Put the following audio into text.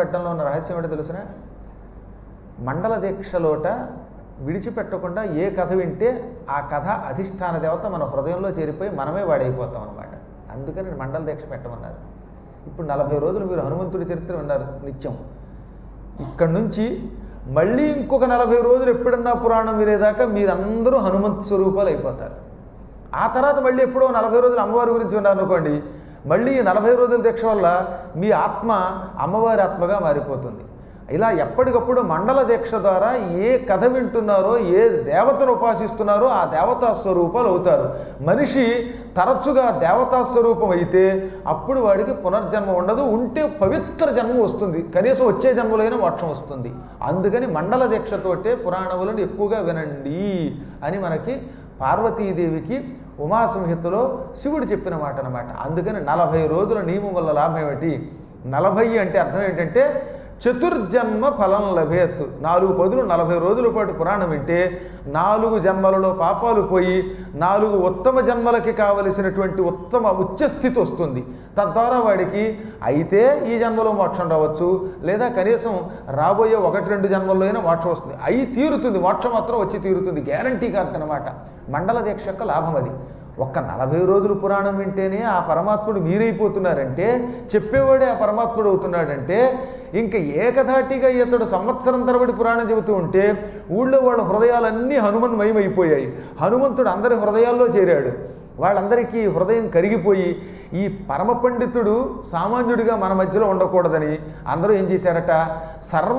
పెట్టడంలో ఉన్న రహస్యం ఏంటో తెలుసిన మండల దీక్షలోట విడిచిపెట్టకుండా ఏ కథ వింటే ఆ కథ అధిష్టాన దేవత మన హృదయంలో చేరిపోయి మనమే వాడైపోతాం అనమాట అందుకని మండల దీక్ష పెట్టమన్నారు. ఇప్పుడు నలభై రోజులు మీరు హనుమంతుడి చరిత్ర విన్నారు నిత్యం. ఇక్కడి నుంచి మళ్ళీ ఇంకొక నలభై రోజులు ఎప్పుడన్నా పురాణం వినేదాకా మీరందరూ హనుమంత్ స్వరూపాలు అయిపోతారు. ఆ తర్వాత మళ్ళీ ఎప్పుడో నలభై రోజులు అమ్మవారి గురించి ఉన్నారనుకోండి మళ్ళీ ఈ నలభై రోజుల దీక్ష వల్ల మీ ఆత్మ అమ్మవారి ఆత్మగా మారిపోతుంది. ఇలా ఎప్పటికప్పుడు మండల దీక్ష ద్వారా ఏ కథ వింటున్నారో ఏ దేవతను ఉపాసిస్తున్నారో ఆ దేవతా స్వరూపాలు అవుతారు. మనిషి తరచుగా దేవతా స్వరూపం అయితే అప్పుడు వాడికి పునర్జన్మ ఉండదు ఉంటే పవిత్ర జన్మ వస్తుంది. కనీసం వచ్చే జన్మలైన మోక్షం వస్తుంది. అందుకని మండల దీక్షతోటే పురాణములను ఎక్కువగా వినండి అని మనకి పార్వతీదేవికి ఉమాసంహితలో శివుడు చెప్పిన మాట అనమాట అందుకని నలభై రోజుల నియమం వల్ల లాభం ఏమిటి? నలభై అంటే అర్థం ఏంటంటే చతుర్జన్మ ఫలం లభేత్ నాలుగు పదులు నలభై రోజుల పాటు పురాణం వింటే నాలుగు జన్మలలో పాపాలు పోయి నాలుగు ఉత్తమ జన్మలకి కావలసినటువంటి ఉత్తమ ఉచ్చస్థితి వస్తుంది. తద్వారా వాడికి అయితే ఈ జన్మలో మోక్షం రావచ్చు లేదా కనీసం రాబోయే ఒకటి రెండు జన్మల్లో అయినా మోక్షం వస్తుంది. అయి తీరుతుంది మోక్షం మాత్రం వచ్చి తీరుతుంది. గ్యారంటీ కాదనమాట మండల దీక్ష యొక్క లాభం అది. ఒక్క నలభై రోజులు పురాణం వింటేనే ఆ పరమాత్ముడు మీరైపోతున్నారంటే చెప్పేవాడే ఆ పరమాత్ముడు అవుతున్నాడంటే ఇంకా ఏకధాటిగా ఇతడు సంవత్సరం తరబడి పురాణం చెబుతూ ఉంటే ఊళ్ళో వాళ్ళ హృదయాలన్నీ హనుమన్మయమైపోయాయి. హనుమంతుడు అందరి హృదయాల్లో చేరాడు. వాళ్ళందరికీ హృదయం కరిగిపోయి ఈ పరమ పండితుడు సామాన్యుడిగా మన మధ్యలో ఉండకూడదని అందరూ ఏం చేశారట? సర్వ